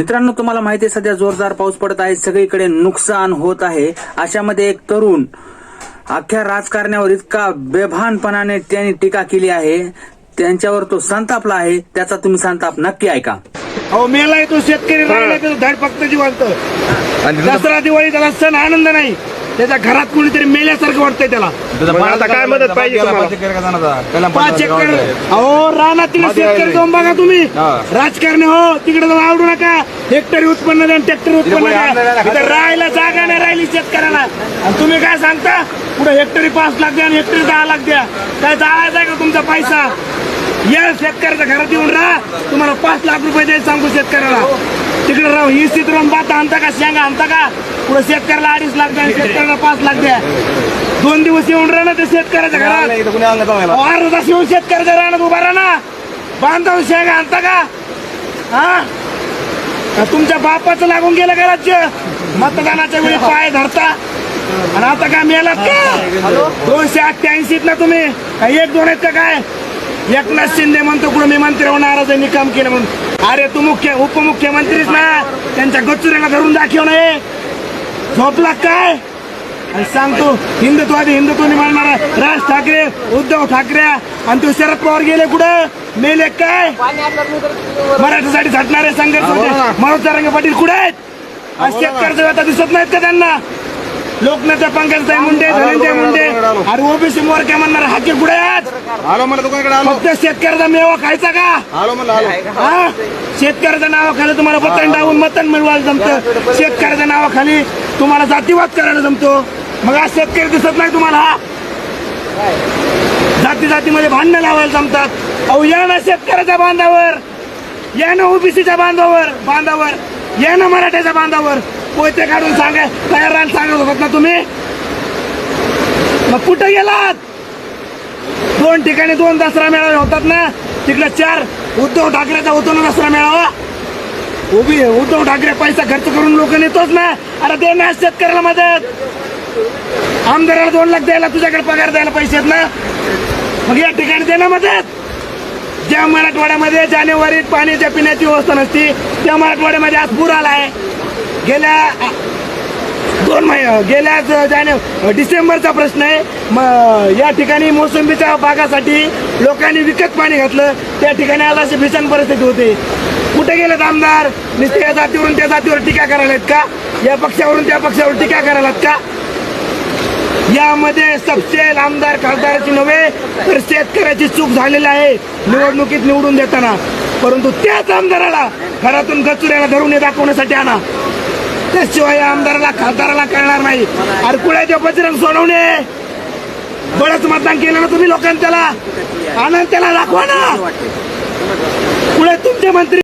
मित्रांनो तुम्हाला माहिती आहे सध्या जोरदार पाऊस पडत आहे. सगळीकडे नुकसान होत आहे. अशामध्ये एक तरुण अख्ख्या राजकारण्यावर इतका बेभानपणाने त्यांनी टीका केली आहे. त्यांच्यावर तो संतापला आहे. त्याचा तुम्ही संताप नक्की ऐका. अहो मेलाय तो शेतकरी राहिला तो धड फक्त जिवंत दसरा दिवाळी त्याला सण आनंद नाही. त्याच्या घरात कुणीतरी मेल्यासारखं वाटतंय त्याला. आता काय मदत पाहिजे तुम्हाला? पाच एकर अहो रानातील शेतकरी जाऊन बघा तुम्ही. राजकारणी हो तिकडे जाऊन आवडू नका. हेक्टरी उत्पन्न द्या ट्रॅक्टर उत्पन्न द्या. इथं राहायला जागा नाही राहिली शेतकऱ्याला. आणि तुम्ही काय सांगता? पुढे हेक्टरी पाच लाख द्या आणि हेक्टरी दहा लाख द्या. काय जाळायचा का तुमचा पैसा? या शेतकऱ्याच्या घरात येऊन राहा. लाख रुपये द्यायला सांगू शेतकऱ्याला. तिकडे राहू ही स्थिती राहून बाता आणता का? शेंगा आणता का? पुढे शेतकऱ्याला अडीच लाख द्या शेतकऱ्याला पाच लाख द्या. दोन दिवस येऊन राहा ना ते शेतकऱ्याच्या घरात. अर्धा तास येऊन शेतकऱ्याच्या रानात उभा राहा ना बांधव शेंगा आणता का? हा? का तुमच्या बापाचं लागून गेलं का राज्य? मतदानाच्या वेळी पाय धरता. आणि आता काय मेलात का? दोनशे अठ्ठ्याऐंशीत ना तुम्ही? एक दोन आहेत का काय? एकनाथ शिंदे म्हणतो कुठं मी मंत्री होणार मी काम केलं म्हणून. अरे तू मुख्य उपमुख्यमंत्रीच ना. त्यांच्या गच्चुऱ्याला धरून दाखव नये झोपला काय? आणि सांगतो हिंदुत्वादी हिंदुत्वादी मानणारा राज ठाकरे उद्धव ठाकरे आणि तू शरद पवार गेले कुठं? मेले काय? मराठीसाठी झटणारे संघर्ष होते. मनोज तरंगे पाटील कुठे आहेत? शेतकऱ्याचं दिसत नाहीत का त्यांना? लोकनेते पंकजताई मुंडे धनंजय मुंडे आणि ओबीसी मोरक्या म्हणणार हाके कुठे आहेत. आलो मला दुकानकडे आलो. फक्त शेतकऱ्याचा मेवा खायचा का? आलो म्हणलं आलो. हा? शेतकऱ्याच्या नावाखाली तुम्हाला बटन डावून मतन मिळवायला जमतं. शेतकऱ्याच्या नावाखाली तुम्हाला जातीवाद करायला जमतो. मग आज शेतकरी दिसत नाही तुम्हाला. जाती जातीमध्ये भांडणं लावायला जमतात. अहो या ना शेतकऱ्याच्या बांधावर. या ना ओबीसीच्या बांधावर. बांधावर. या ना मराठ्याच्या बांधावर. पोते काढून सांगा तयार राहायला सांगत होतात ना तुम्ही? मग कुठे गेलात? दोन ठिकाणी दोन दसरा मेळावे होतात ना? तिकडे चार उद्धव ठाकरेचा होतो ना दसरा मेळावा? उभी उद्धव ठाकरे पैसा खर्च करून लोक नेतोच ना. अरे दे ना शेतकऱ्याला मदत. आमदाराला दोन लाख द्यायला तुझ्याकडे पगार द्यायला पैसे आहेत ना? मग या ठिकाणी दे ना मदत. ज्या मराठवाड्यामध्ये जानेवारीत पाण्याच्या पिण्याची व्यवस्था नसती त्या मराठवाड्यामध्ये आज पूर आलाय. गेल्या दोन महिने गेल्याच जाने डिसेंबरचा प्रश्न आहे. म- या ठिकाणी मोसंबीच्या बागासाठी लोकांनी विकत पाणी घातलं. त्या ठिकाणी आज अशी भीषण परिस्थिती होती. कुठे गेलेत आमदार? नुसते या जातीवरून त्या जातीवर टीका करायला आहेत का? या पक्षावरून त्या पक्षावर टीका करायला आहेत का? यामध्ये सबसेल आमदार खासदाराची नव्हे तर शेतकऱ्याची चूक झालेली आहे. निवडणुकीत निवडून देताना. परंतु त्याच आमदाराला घरातून गचुऱ्याला धरून हे दाखवण्यासाठी आणा. त्याशिवाय आमदाराला खासदाराला कळणार नाही. अरे कुळ्याचे बजरंग सोडवणे. बरंच मतदान केलं ना तुम्ही लोकांनी त्याला. आनंद त्याला दाखवा ना. पुढे तुमचे मंत्री